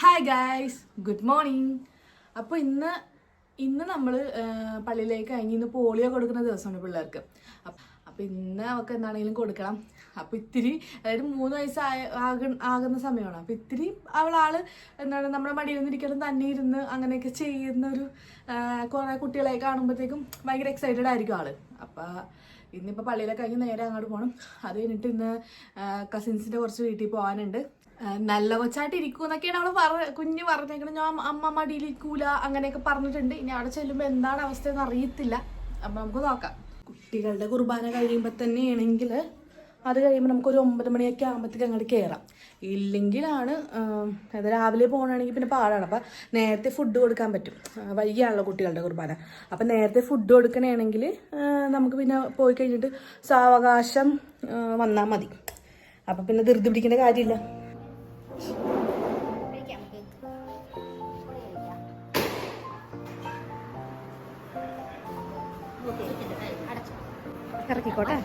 Hi guys good morning അപ്പോൾ ഇന്ന് ഇന്ന് നമ്മൾ പള്ളിയിലേക്ക് കഴിഞ്ഞ് ഇന്ന് പോളിയോ കൊടുക്കുന്ന ദിവസമാണ് പിള്ളേർക്ക്. അപ്പോൾ ഇന്ന് അവർക്ക് എന്താണെങ്കിലും കൊടുക്കണം. അപ്പോൾ ഇത്തിരി അതായത് മൂന്ന് വയസ്സായ ആക- ആകുന്ന സമയമാണ്. അപ്പോൾ ഇത്തിരി അവളാൾ എന്താണ് നമ്മുടെ മടിയിൽ നിന്നിരിക്കണം തന്നെ ഇരുന്ന് അങ്ങനെയൊക്കെ ചെയ്യുന്ന ഒരു കുറേ കുട്ടികളെ കാണുമ്പോഴത്തേക്കും ഭയങ്കര എക്സൈറ്റഡ് ആയിരിക്കും ആൾ. അപ്പോൾ ഇന്നിപ്പോൾ പള്ളിയിലൊക്കെ കഴിഞ്ഞ് നേരെ അങ്ങോട്ട് പോകണം അത് കഴിഞ്ഞിട്ട് ഇന്ന് കസിൻസിന്റെ കുറച്ച് വീട്ടിൽ പോകാനുണ്ട് നല്ല കൊച്ചായിട്ട് ഇരിക്കും എന്നൊക്കെയാണ് അവൾ പറ കുഞ്ഞ് പറഞ്ഞേക്കണം ഞാൻ അമ്മ മടിയിലിരിക്കൂല അങ്ങനെയൊക്കെ പറഞ്ഞിട്ടുണ്ട്. ഇനി അവിടെ ചെല്ലുമ്പോൾ എന്താണ് അവസ്ഥ എന്ന് അറിയത്തില്ല. അപ്പം നമുക്ക് നോക്കാം. കുട്ടികളുടെ കുർബാന കഴിയുമ്പോൾ തന്നെയാണെങ്കിൽ അത് കഴിയുമ്പോൾ നമുക്കൊരു ഒമ്പത് മണിയൊക്കെ ആകുമ്പോഴത്തേക്ക് അങ്ങോട്ട് കയറാം ഇല്ലെങ്കിലാണ് അത് രാവിലെ പോകണമെങ്കിൽ പിന്നെ പാടാണ്. അപ്പം നേരത്തെ ഫുഡ് കൊടുക്കാൻ പറ്റും. വൈകിയാണല്ലോ കുട്ടികളുടെ കുർബാന. അപ്പം നേരത്തെ ഫുഡ് കൊടുക്കണമെങ്കിൽ നമുക്ക് പിന്നെ പോയി കഴിഞ്ഞിട്ട് സാവകാശം വന്നാൽ മതി. അപ്പം പിന്നെ ധൃതി പിടിക്കേണ്ട കാര്യമില്ല ഇറക്കിക്കോട്ടെ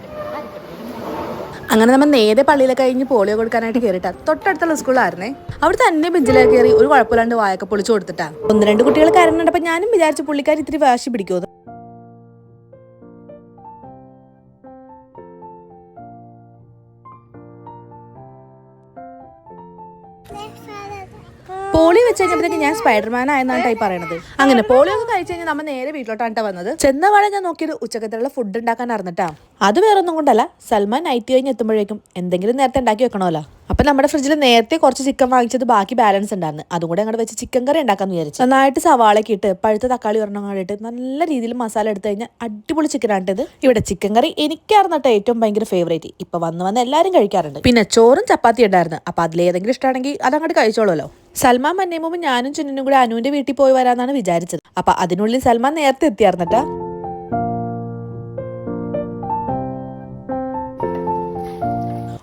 അങ്ങനെ നമ്മൾ നേരെ പള്ളിയിലെ കഴിഞ്ഞ് പോളിയോ കൊടുക്കാനായിട്ട് കയറിട്ടാ തൊട്ടടുത്തുള്ള സ്കൂളായിരുന്നേ അവിടെ തന്നെ ബെഞ്ചിലേക്ക് കയറി ഒരു കുഴപ്പമില്ലാണ്ട് വായൊക്കെ പൊളിച്ചു കൊടുത്തിട്ടാ. ഒന്ന് രണ്ട് കുട്ടികൾ കരഞ്ഞിട്ടപ്പോ ഞാനും വിചാരിച്ചു പുള്ളിക്കാർ ഇത്തിരി വാശി പിടിക്കുമോ പോളിയോ വെച്ച് കഴിഞ്ഞപ്പോഴത്തേക്ക് ഞാൻ സ്പൈഡർമാൻ ആയെന്നാണ് ടൈപ്പ് പറയണത്. അങ്ങനെ പോളി ഒക്കെ കഴിച്ച് കഴിഞ്ഞാൽ നമ്മൾ നേരെ വീട്ടിലോട്ടാണ് ട്ടോ വന്നത്. ചെന്നപാടെ ഞാൻ നോക്കിയത് ഉച്ചക്കത്തിലുള്ള ഫുഡ് ഉണ്ടാക്കാൻ അറിഞ്ഞിട്ടാ. അത് വേറെ ഒന്നും കൊണ്ടല്ല സൽമാൻ നൈറ്റ് കഴിഞ്ഞ് എത്തുമ്പോഴേക്കും എന്തെങ്കിലും നേരത്തെ ഉണ്ടാക്കി വെക്കണമല്ലോ. അപ്പൊ നമ്മുടെ ഫ്രിഡ്ജിൽ നേരത്തെ കുറച്ച് ചിക്കൻ വാങ്ങിച്ചത് ബാക്കി ബാലൻസ് ഉണ്ടായിരുന്നു. അതും കൂടെ അങ്ങോട്ട് വെച്ച് ചിക്കൻ കറി ഉണ്ടാക്കാന്ന് വിചാരിച്ചു. നന്നായിട്ട് സവാളയ്ക്ക് ഇട്ട് പഴുത്ത തക്കാളി ഒരെണ്ണം നല്ല രീതിയിൽ മസാല എടുത്തു കഴിഞ്ഞാൽ അടിപൊളി ചിക്കൻ ആണിട്ടത് ഇവിടെ ചിക്കൻ കറി എനിക്കായിരുന്നു കേട്ടോ ഏറ്റവും ഭയങ്കര ഫേവറേറ്റ് ഇപ്പൊ വന്ന് വന്ന് എല്ലാവരും കഴിക്കാറുണ്ട്. പിന്നെ ചോറും ചപ്പാത്തി ഉണ്ടായിരുന്നു. അപ്പൊ അതിലേതെങ്കിലും ഇഷ്ടമാണെങ്കിൽ അതങ്ങോട്ട് കഴിച്ചോളൂല്ലോ സൽമാൻ മന്നേമുമ്പ് ഞാനും ചുന്നിനും കൂടെ അനുവിന്റെ വീട്ടിൽ പോയി വരാന്നാണ് വിചാരിച്ചത്. അപ്പൊ അതിനുള്ളിൽ സൽമാൻ നേരത്തെ എത്തിയാർന്നിട്ടാ?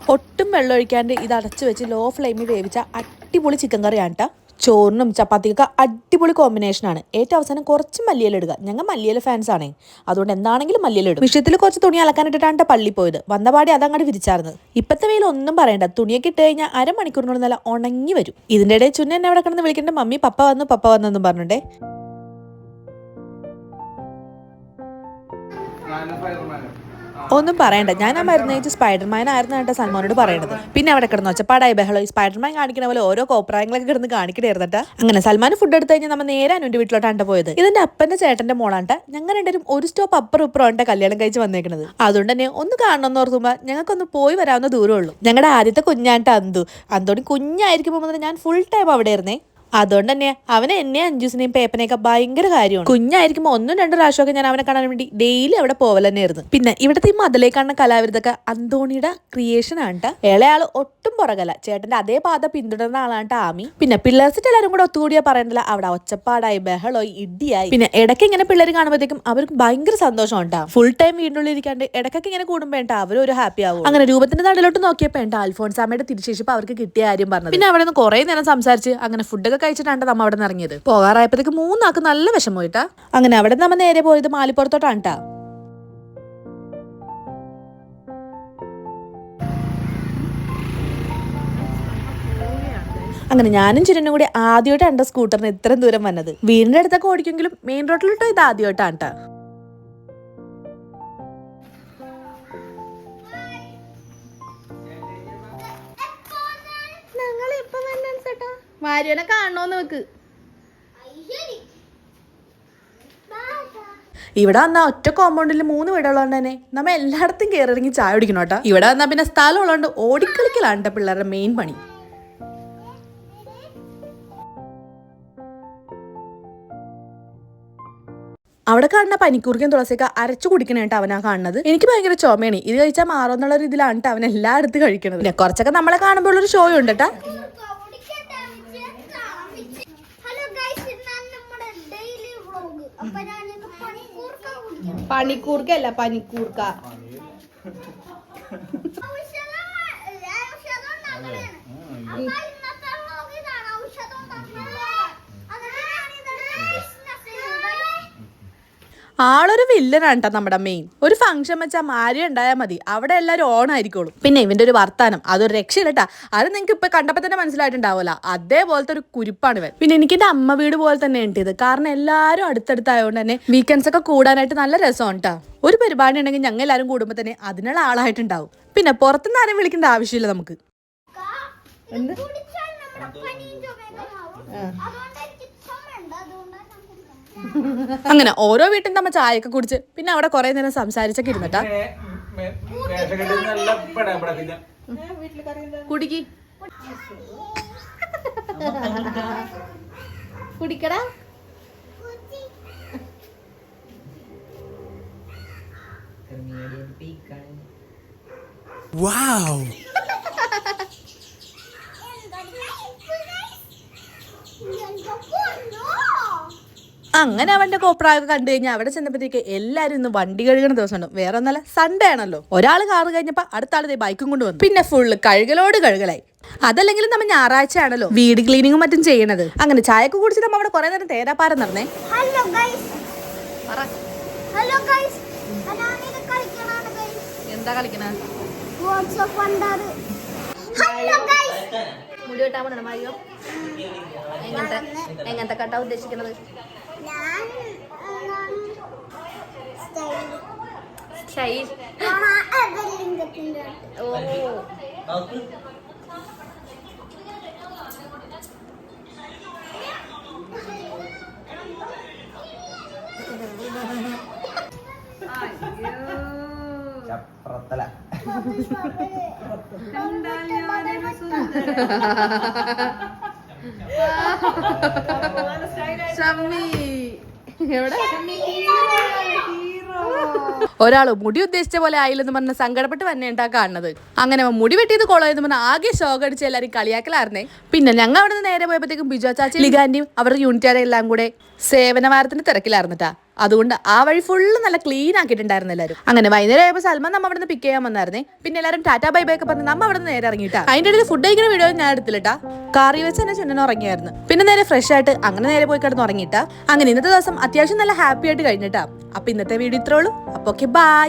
ഒട്ടും വെള്ളം ഒഴിക്കാണ്ട് ഇത് അടച്ചു വെച്ച് ലോ ഫ്ലെയിമിൽ വേവിച്ച അടിപൊളി ചിക്കൻ കറിയാണ് കേട്ടോ ചോറിനും ചപ്പാത്തിക്കൊക്കെ അടിപൊളി കോമ്പിനേഷനാണ് ഏറ്റവും അവസാനം കുറച്ച് മല്ലിയില ഇടുക. ഞങ്ങൾ മല്ലിയില ഫാൻസ് ആണേ. അതുകൊണ്ട് എന്താണെങ്കിലും മല്ലിയില ഇടും. വിഷയത്തിൽ കുറച്ച് തുണി അലക്കാനിട്ടിട്ടാണ് ട്ടോ പള്ളി പോയത്. വന്ന പാടി അതങ്ങോട്ട് വിരിച്ചായിരുന്നു ഇപ്പത്തെ വെയിൽ ഒന്നും പറയണ്ട. തുണിയൊക്കെ ഇട്ട് കഴിഞ്ഞാൽ അരമണിക്കൂറിനോട് നല്ല ഉണങ്ങി വരും. ഇതിന്റെ ഇടയിൽ ചുന്ന എന്നെ അവിടെ കിടന്ന് വിളിക്കേണ്ട. മമ്മി പപ്പ വന്നു പപ്പ വന്നെന്നും പറഞ്ഞിട്ടേ. ഒന്നും പറയണ്ട. ഞാൻ ആ മരുന്ന് കഴിച്ച് സ്പൈഡർമാൻ ആയിരുന്നു കേട്ടോ സൽമാനോട് പറയണത്. പിന്നെ അവിടെ കിടന്നു ഒച്ചപ്പാടായി ബഹളം ഈ സ്പൈഡർമാൻ കാണിക്കുന്ന പോലെ ഓരോ കോപ്രായങ്ങളൊക്കെ കിടന്ന് കാണിക്കണായിരുന്നട്ടാ അങ്ങനെ സൽമാൻ ഫുഡ് എടുത്ത് കഴിഞ്ഞാൽ നമ്മൾ നേരെ അനുവിന്റെ വീട്ടിലോട്ടാണ് പോയത്. ഇതിന്റെ അപ്പന്റെ ചേട്ടന്റെ മോളാണ്ട ഞങ്ങൾ രണ്ടുപേരും ഒരു സ്റ്റോപ്പ് അപ്പുറം ഇപ്പുറം കല്യാണം കഴിച്ച് വന്നേക്കുന്നത് അതുകൊണ്ട് തന്നെ ഒന്ന് കാണണമെന്ന് ഓർത്തുമ്പോൾ ഞങ്ങൾക്കൊന്ന് പോയി വരാവുന്ന ദൂരമുള്ളൂ ഞങ്ങളുടെ ആദ്യത്തെ കുഞ്ഞാണ്ട അന്തു. അന്തോണി കുഞ്ഞായിരിക്കുമ്പോൾ ഞാൻ ഫുൾ ടൈം അവിടെ ആയിരുന്നേ. അതുകൊണ്ട് തന്നെ അവനെ എന്നെ അഞ്ജൂസിനെയും പേപ്പനെയൊക്കെ ഭയങ്കര കാര്യമാണ്. കുഞ്ഞായിരിക്കുമ്പോൾ ഒന്നും രണ്ടും പ്രാവശ്യമൊക്കെ ഞാൻ അവനെ കാണാൻ വേണ്ടി ഡെയിലി അവിടെ പോവൽ തന്നെയായിരുന്നു പിന്നെ ഇവിടുത്തെ ഈ മതിലേ കാണുന്ന കലാവിരുദ്ധൊക്കെ അന്തോണിയുടെ ക്രിയേഷൻ ആണ് ട്ടാ. ഇളയാൾ ഒട്ടും പുറകല ചേട്ടന്റെ അതേ പാത പിന്തുടർന്ന ആളാണ് ആമി. പിന്നെ പിള്ളേഴ്സിട്ട് എല്ലാവരും കൂടെ ഒത്തുകൂടിയാ പറയണ്ടല്ല അവിടെ ഒച്ചപ്പാടായി ബഹളമായി ഇടിയായി. പിന്നെ ഇടയ്ക്ക് ഇങ്ങനെ പിള്ളേർ കാണുമ്പോഴത്തേക്കും അവർക്ക് ഭയങ്കര സന്തോഷം ഉണ്ടാ ഫുൾ ടൈം വീടിനുള്ളിൽ ഇരിക്കാണ്ട് ഇടയ്ക്കൊക്കെ ഇങ്ങനെ കൂടുമ്പോൾ വേണ്ട അവരും ഒരു ഹാപ്പി ആവും. അങ്ങനെ രൂപത്തിന്റെ നടുലോട്ട് നോക്കിയപ്പോ വേണ്ട അൽഫോൺസാമയുടെ അവർക്ക് കിട്ടിയ കാര്യം പറഞ്ഞു പിന്നെ അവിടെ നിന്ന് കുറെ നേരം സംസാരിച്ച് അങ്ങനെ ഫുഡൊക്കെ കഴിച്ചിട്ടാണ് നമ്മ അവിടെ നിന്ന് ഇറങ്ങിയത്. പോകാറായപ്പോഴത്തേക്ക് മൂന്നാൾക്ക് നല്ല വിഷമം പോയിട്ടാ അങ്ങനെ അവിടെ നമ്മ നേരെ പോയത് മാലിപ്പുറത്തോട്ടാണ് കേട്ടാ അങ്ങനെ ഞാനും ചിരനും കൂടി ആദ്യമായിട്ടാണ് ട്ടോ സ്കൂട്ടറിന് ഇത്രയും ദൂരം വന്നത്. വീടിന്റെ അടുത്തൊക്കെ ഓടിക്കുമെങ്കിലും മെയിൻ റോഡിലിട്ടോ ഇത് ആദ്യമായിട്ടാണ് ട്ടാ. മാരിയനെ കാണണോന്ന് വെക്ക് ഇവിടെ വന്നാ ഒറ്റ കോമ്പൗണ്ടിൽ മൂന്ന് വീടുള്ളതുകൊണ്ട് തന്നെ നമ്മ എല്ലായിടത്തും കയറി ഇറങ്ങി ചായ കുടിക്കണം കേട്ടോ. ഇവിടെ വന്നാ പിന്നെ സ്ഥലം ഉള്ളതുകൊണ്ട് ഓടിക്കളിക്കലാണ് പിള്ളേരുടെ മെയിൻ പണി. അവിടെ കാണുന്ന പനിക്കൂർക്കും തുളസിയൊക്കെ അരച്ചു കുടിക്കണേട്ടോ അവനാ കാണുന്നത്. എനിക്ക് ഭയങ്കര ചുമയാണ്. ഇത് കഴിച്ചാൽ മാറുമെന്നുള്ള ഒരു ഇതിലാണ് അവൻ എല്ലായിടത്തും കഴിക്കണത്. പിന്നെ കുറച്ചൊക്കെ നമ്മളെ കാണുമ്പോൾ ഉള്ളൊരു ഷോ ഉണ്ട് കേട്ടാ ഹലോ ഗൈസ് ഇന്നാണ് നമ്മുടെ ഡെയിലി വ്ളോഗ് അപ്പൊ ഞാനിന്ന് പണിക്കൂർക്ക കുടിക്കണം പനിക്കൂർക്കല്ല പനിക്കൂർക്ക ഔഷധം ആളൊരു വില്ലനാണ് കേട്ടോ നമ്മുടെ മെയിൻ ഒരു ഫംഗ്ഷൻ വെച്ചാൽ മാര്യ ഉണ്ടായാൽ മതി. അവിടെ എല്ലാവരും ഓൺ ആയിരിക്കുള്ളൂ. പിന്നെ ഇവന്റെ ഒരു വർത്താനം. അതൊരു രക്ഷയില്ലട്ടാ അത് നിങ്ങൾക്ക് ഇപ്പൊ കണ്ടപ്പോൾ തന്നെ മനസ്സിലായിട്ടുണ്ടാവില്ല അതേപോലത്തെ ഒരു കുരിപ്പാണ് ഇവൻ. പിന്നെ എനിക്ക് എന്റെ അമ്മ വീട് പോലെ തന്നെ ഉണ്ട് ഇത്. കാരണം എല്ലാവരും അടുത്തടുത്തായതുകൊണ്ട് തന്നെ വീക്കെൻഡ്സ് ഒക്കെ കൂടാനായിട്ട് നല്ല രസമാണ് കേട്ടോ ഒരു പരിപാടി ഉണ്ടെങ്കിൽ ഞങ്ങൾ എല്ലാവരും കൂടുമ്പോൾ തന്നെ അതിനുള്ള ആളായിട്ടുണ്ടാവും. പിന്നെ പുറത്തുനിന്ന് ആരും വിളിക്കേണ്ട ആവശ്യമില്ല നമുക്ക്. ഇത് അങ്ങനെ ഓരോ വീട്ടിൽ നമ്മ ചായയൊക്കെ കുടിച്ച് പിന്നെ അവിടെ കുറെ നേരം സംസാരിച്ചൊക്കെ ഇരുന്നിട്ടാ. കുടിക്ക്. കുടിക്കടാ. പൊന്നോ. അങ്ങനെ അവന്റെ കോപ്രായൊക്കെ കണ്ടു കഴിഞ്ഞാൽ അവിടെ ചെന്നപ്പോഴത്തേക്ക് എല്ലാരും ഇന്ന് വണ്ടി കഴുകണ ദിവസമുണ്ട്. വേറെ ഒന്നല്ല സൺഡേ ആണല്ലോ. ഒരാൾ കാർ കഴിഞ്ഞപ്പോ അടുത്ത ആൾ ബൈക്കും കൊണ്ട് വന്നു. പിന്നെ ഫുള്ള് കഴുകലോട് കഴുകലായി. അതല്ലെങ്കിലും നമ്മൾ ഞായറാഴ്ച ആണല്ലോ. വീട് ക്ലീനിങ്ങും മറ്റും ചെയ്യണത്. അങ്ങനെ ചായക്ക് കുടിച്ച് നമ്മൾ അവിടെ കുറെ നേരം തേരാപ്പാരം നടന്നേ. ഹലോ ഹലോ എന്താ കളിക്കണ? മുടി വെട്ടാൻ എങ്ങനത്തെ എങ്ങനത്തെ കട്ടാ ഉദ്ദേശിക്കുന്നത് സ്റ്റൈൽ സ്റ്റൈൽ ലിംഗത്തിന്റെ ഓ. ചപ്രത്തല ഒരാൾ മുടി ഉദ്ദേശിച്ച പോലെ ആയില്ലെന്ന് പറഞ്ഞ് സങ്കടപ്പെട്ട് തന്നെ ഉണ്ടാ കാണുന്നത്. അങ്ങനെ മുടി വെട്ടിയത് കൊളയെന്ന് പറഞ്ഞാൽ ആകെ ഷോക്ക് അടിച്ച് എല്ലാരും കളിയാക്കലായിരുന്നേ. പിന്നെ ഞങ്ങൾ അവിടെ നിന്ന് നേരെ പോയപ്പോഴത്തേക്കും ബിജോ ചാച്ചി ലിഗാന്റിയും അവരുടെ യൂണിറ്റുകാരെ എല്ലാം കൂടെ സേവന വാരത്തിന്റെ തിരക്കിലായിരുന്നിട്ടാ അതുകൊണ്ട് ആ വഴി ഫുള്ള് നല്ല ക്ലീൻ ആക്കിയിട്ടുണ്ടായിരുന്നു എല്ലാവരും അങ്ങനെ വൈകുന്നേരം ആയപ്പോൾ സൽമാൻ നമ്മ അവിടെ നിന്ന് പിക്ക് ചെയ്യാൻ വന്നായിരുന്നേ. പിന്നെ എല്ലാവരും ടാറ്റാ ബൈ ബൈ ഒക്കെ പറഞ്ഞ് നമ്മ അവിടെ നിന്ന് നേരെ ഇറങ്ങിയിട്ടാ. അതിന്റെ ഇടയിൽ ഫുഡ് കഴിക്കുന്ന വീഡിയോ ഞാൻ എടുത്തില്ലട്ടാ. കാറി വെച്ച് തന്നെ ചുണ്ടൻ ഉറങ്ങിയായിരുന്നു. പിന്നെ നേരെ ഫ്രഷ് ആയിട്ട് അങ്ങനെ നേരെ പോയി കിടന്ന് ഉറങ്ങിയിട്ടാ. അങ്ങനെ ഇന്നത്തെ ദിവസം അത്യാവശ്യം നല്ല ഹാപ്പി ആയിട്ട് കഴിഞ്ഞിട്ടാ. അപ്പൊ ഇന്നത്തെ വീഡിയോ ഇത്രേ ഉള്ളൂ. അപ്പൊ ഓക്കെ ബൈ